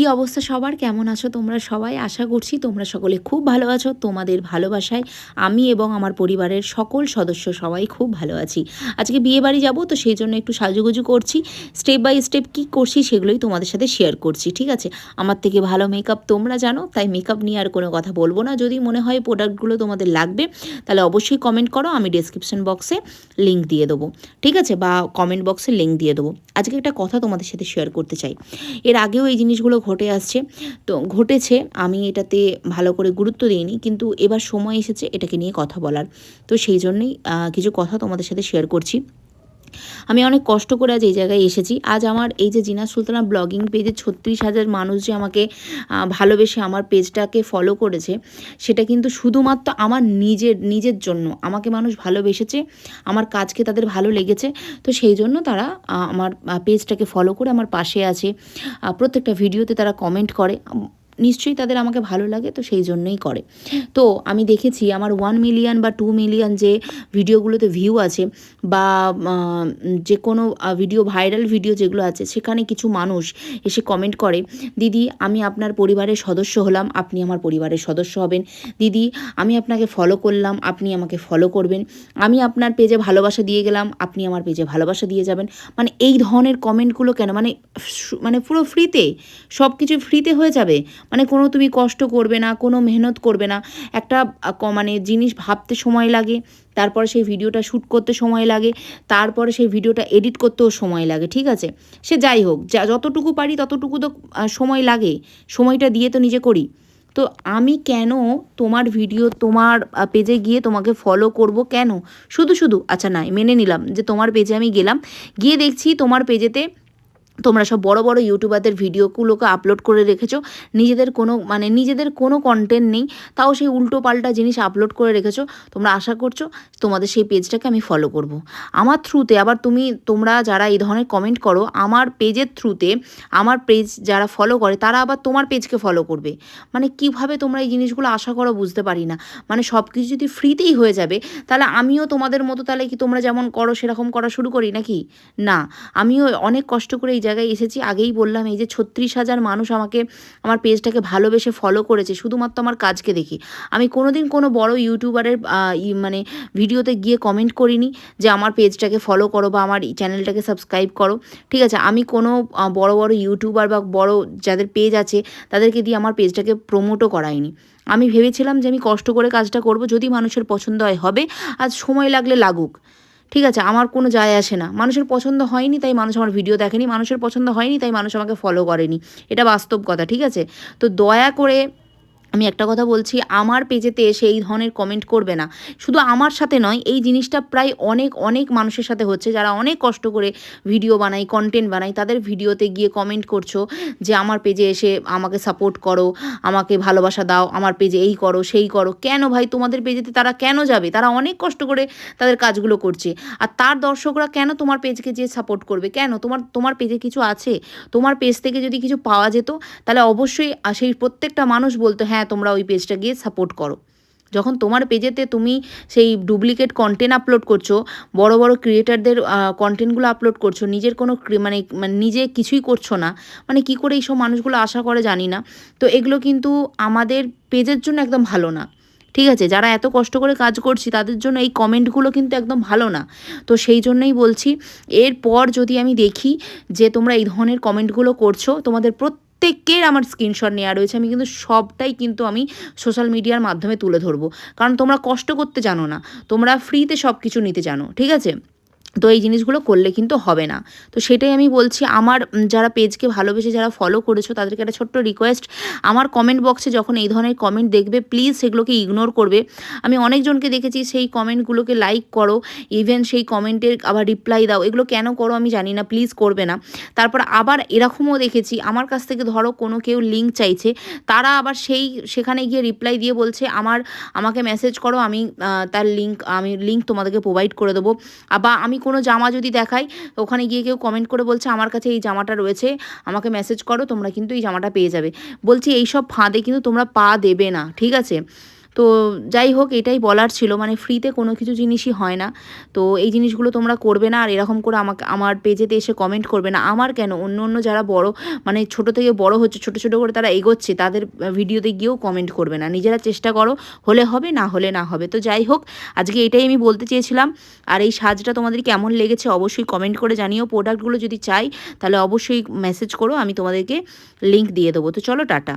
কি অবস্থা? সবার কেমন আছো তোমরা সবাই? আশা করছি তোমরা সকলে খুব ভালো আছো। তোমাদের ভালোবাসায় আমি এবং আমার পরিবারের সকল সদস্য সবাই খুব ভালো আছি। আজকে বিয়ে বাড়ি যাব, তো সেই জন্য একটু সাজুগুজু করছি। স্টেপ বাই স্টেপ কী করছি সেগুলোই তোমাদের সাথে শেয়ার করছি, ঠিক আছে? আমার থেকে ভালো মেকআপ তোমরা জানো, তাই মেকআপ নিয়ে আর কোনো কথা বলব না। যদি মনে হয় প্রোডাক্টগুলো তোমাদের লাগবে, তাহলে অবশ্যই কমেন্ট করো, আমি ডেসক্রিপশন বক্সে লিঙ্ক দিয়ে দেবো। ঠিক আছে? বা কমেন্ট বক্সে লিঙ্ক দিয়ে দেবো। আজকে একটা কথা তোমাদের সাথে শেয়ার করতে চাই। এর আগেও এই জিনিসগুলো ঘটে আসছে। তো ঘটেছে, আমি এটাতে ভালো করে গুরুত্ব দিইনি, কিন্তু এবার সময় এসেছে এটাকে নিয়ে কথা বলার। তো সেই জন্যই কিছু কথা তোমাদের সাথে শেয়ার করছি। আমি অনেক কষ্ট করে আজ এই জায়গায় এসেছি। আজ আমার এই যে জিনা সুলতানা ব্লগিং পেজে ছত্রিশ হাজার মানুষ যে আমাকে ভালোবেসে আমার পেজটাকে ফলো করেছে, সেটা কিন্তু শুধুমাত্র আমার নিজের নিজের জন্য। আমাকে মানুষ ভালোবেসেছে, আমার কাজকে তাদের ভালো লেগেছে, তো সেই জন্য তারা আমার পেজটাকে ফলো করে আমার পাশে আছে। প্রত্যেকটা ভিডিওতে তারা কমেন্ট করে। নিশ্চয়ই তাদের আমাকে ভালো লাগে তো সেই জন্যই করে। তো আমি দেখেছি আমার ওয়ান মিলিয়ন বা টু মিলিয়ন যে ভিডিওগুলোতে ভিউ আছে বা যে কোনো ভিডিও ভাইরাল ভিডিও যেগুলো আছে সেখানে কিছু মানুষ এসে কমেন্ট করে দিদি আমি আপনার পরিবারের সদস্য হলাম আপনি আমার পরিবারের সদস্য হবেন। দিদি আমি আপনাকে ফলো করলাম আপনি আমাকে ফলো করবেন। আমি আপনার পেজে ভালোবাসা দিয়ে গেলাম আপনি আমার পেজে ভালোবাসা দিয়ে যাবেন। মানে এই ধরনের কমেন্টগুলো কেন? মানে মানে পুরো ফ্রিতে সব কিছু ফ্রিতে হয়ে যাবে? মানে কোনো তুমি কষ্ট করবে না, কোনো মেহনত করবে না। একটা মানে জিনিস ভাবতে সময় লাগে, তারপরে সেই ভিডিওটা শ্যুট করতে সময় লাগে, তারপরে সেই ভিডিওটা এডিট করতেও সময় লাগে, ঠিক আছে? সে যাই হোক, যা, যতটুকু পারি ততটুকু তো সময় লাগে, সময়টা দিয়ে তো নিজে করি। তো আমি কেন তোমার ভিডিও তোমার পেজে গিয়ে তোমাকে ফলো করব কেন? শুধু শুধু আচ্ছা নাই মেনে নিলাম যে তোমার পেজে আমি গেলাম, গিয়ে দেখছি তোমার পেজেতে তোমরা সব বড় বড় ইউটিউবারদের ভিডিওগুলোকে আপলোড করে রেখেছো। নিজেদের কোনো মানে নিজেদের কোনো কন্টেন্ট নেই, তাও সেই উল্টো পাল্টা জিনিস আপলোড করে রেখেছো। তোমরা আশা করছ তোমাদের সেই পেজটাকে আমি ফলো করব। আমার থ্রুতে আবার তুমি, তোমরা যারা এই ধরনের কমেন্ট করো, আমার পেজের থ্রুতে আমার পেজ যারা ফলো করে, তারা আবার তোমার পেজকে ফলো করবে। মানে কীভাবে তোমরা এই জিনিসগুলো আশা করো বুঝতে পারি না। মানে সব কিছু যদি ফ্রিতেই হয়ে যাবে, তাহলে আমিও তোমাদের মতো তাহলে কি তোমরা যেমন করো সেরকম করা শুরু করি নাকি? না। আমিও অনেক কষ্ট করে এই জায়গায় এসেছি, আগেই বললাম এই যে ছত্রিশ হাজার মানুষ আমাকে, আমার পেজটাকে ভালোবেসে ফলো করেছে, শুধুমাত্র আমার কাজকে দেখি। আমি কোনোদিন কোনো বড় ইউটিউবারের মানে ভিডিওতে গিয়ে কমেন্ট করিনি যে আমার পেজটাকে ফলো করো বা আমার চ্যানেলটাকে সাবস্ক্রাইব করো। ঠিক আছে, আমি কোনো বড় বড় ইউটিউবার বা বড় যাদের পেজ আছে, তাদেরকে দিয়ে আমার পেজটাকে প্রমোটও করাইনি। আমি ভেবেছিলাম যে আমি কষ্ট করে কাজটা করব, যদি মানুষের পছন্দ হয়, হবে। আজ সময় লাগলে লাগুক। ঠিক আছে, আমার কোনো যায় আসে না। মানুষের পছন্দ হয়নি, তাই মানুষ আমার ভিডিও দেখেনি। মানুষের পছন্দ হয়নি, তাই মানুষ আমাকে ফলো করেনি। এটা বাস্তব কথা, ঠিক আছে? তো দয়া করে আমি একটা কথা বলছি, আমার পেজেতে এসে এই ধরনের কমেন্ট করবে না। শুধু আমার সাথে নয়, এই জিনিসটা প্রায় অনেক অনেক মানুষের সাথে হচ্ছে। যারা অনেক কষ্ট করে ভিডিও বানাই কন্টেন্ট বানাই তাদের ভিডিওতে গিয়ে কমেন্ট করছ যে, আমার পেজে এসে আমাকে সাপোর্ট করো, আমাকে ভালোবাসা দাও, আমার পেজে এই করো, সেই করো। কেন ভাই? তোমাদের পেজেতে তারা কেন যাবে? তারা অনেক কষ্ট করে তাদের কাজগুলো করছে। আর তার দর্শকরা কেন তোমার পেজকে যে সাপোর্ট করবে? কেন? তোমার তোমার পেজে কিছু আছে? তোমার পেজ থেকে যদি কিছু পাওয়া যেত, তাহলে অবশ্যই সেই প্রত্যেকটা মানুষ বলতো হ্যাঁ তোমরা ওই পেজটা গিয়ে সাপোর্ট করো। যখন তোমার পেজেতে তুমি সেই ডুপ্লিকেট কন্টেন্ট আপলোড করছ, বড় বড় ক্রিয়েটারদের কন্টেন্টগুলো আপলোড করছ, নিজের কোনো মানে মানে নিজে কিছুই করছ না মানে কি করে এইসব মানুষগুলো আশা করে জানি না। তো এগুলো কিন্তু আমাদের পেজের জন্য একদম ভালো না। ঠিক আছে, যারা এত কষ্ট করে কাজ করছি, তাদের জন্য এই কমেন্টগুলো কিন্তু একদম ভালো না। তো সেই জন্যই বলছি, এরপর যদি আমি দেখি যে তোমরা এই ধরনের কমেন্টগুলো করছ, তোমাদের প্রত্যেকের আমার স্ক্রিনশট নেওয়া রয়েছে। আমি কিন্তু সবটাই কিন্তু আমি সোশ্যাল মিডিয়ার মাধ্যমে তুলে ধরবো। কারণ তোমরা কষ্ট করতে জানো না। তোমরা ফ্রিতে সব কিছু নিতে জানো। ঠিক আছে? তো এই জিনিসগুলো করলে কিন্তু হবে না। তো সেটাই আমি বলছি, আমার যারা পেজকে ভালোবেসে যারা ফলো করেছ, তাদেরকে একটা ছোট্ট রিকোয়েস্ট আমার কমেন্ট বক্সে যখন এই ধরনের কমেন্ট দেখবে প্লিজ সেগুলোকে ইগনোর করবে। আমি অনেকজনকে দেখেছি, সেই কমেন্টগুলোকে লাইক করো ইভেন সেই কমেন্টের আবার রিপ্লাই দাও। এগুলো কেন করো আমি জানি না প্লিজ করবে না। তারপর আবার এরকমও দেখেছি, আমার কাছ থেকে ধরো কোনো কেউ লিঙ্ক চাইছে, তারা আবার সেই, সেখানে গিয়ে রিপ্লাই দিয়ে বলছে, আমার, আমাকে মেসেজ করো, আমি তার লিঙ্ক আমি লিঙ্ক তোমাদেরকে প্রোভাইড করে দেবো। আবার আমি কোনো জামা যদি দেখাই, ওখানে গিয়ে কেউ কমেন্ট করে বলছে, আমার কাছে এই জামাটা রয়েছে, আমাকে মেসেজ করো, তোমরা কিন্তু এই জামাটা পেয়ে যাবে। বলছি এই সব ফাঁদে কিন্তু তোমরা পা দেবে না, ঠিক আছে? তো যাই হোক, এটাই বলার ছিল। মানে ফ্রিতে কোনো কিছু জিনিসই হয় না। তো এই জিনিসগুলো তোমরা করবে না, আর এরকম করে আমাকে, আমার পেজেতে এসে কমেন্ট করবে না। আমার কেন? অন্য অন্য যারা বড় মানে ছোট থেকে বড় হচ্ছে, ছোট ছোট করে তারা এগোচ্ছে, তাদের ভিডিওতে গিয়েও কমেন্ট করবে না। নিজেরা চেষ্টা করো, হলে হবে, না হলে না হবে। তো যাই হোক, আজকে এটাই আমি বলতে চেয়েছিলাম। আর এই সাজটা তোমাদের কেমন লেগেছে অবশ্যই কমেন্ট করে জানিও। প্রোডাক্টগুলো যদি চাই, তাহলে অবশ্যই মেসেজ করো, আমি তোমাদেরকে লিংক দিয়ে দেবো। তো চলো, টাটা।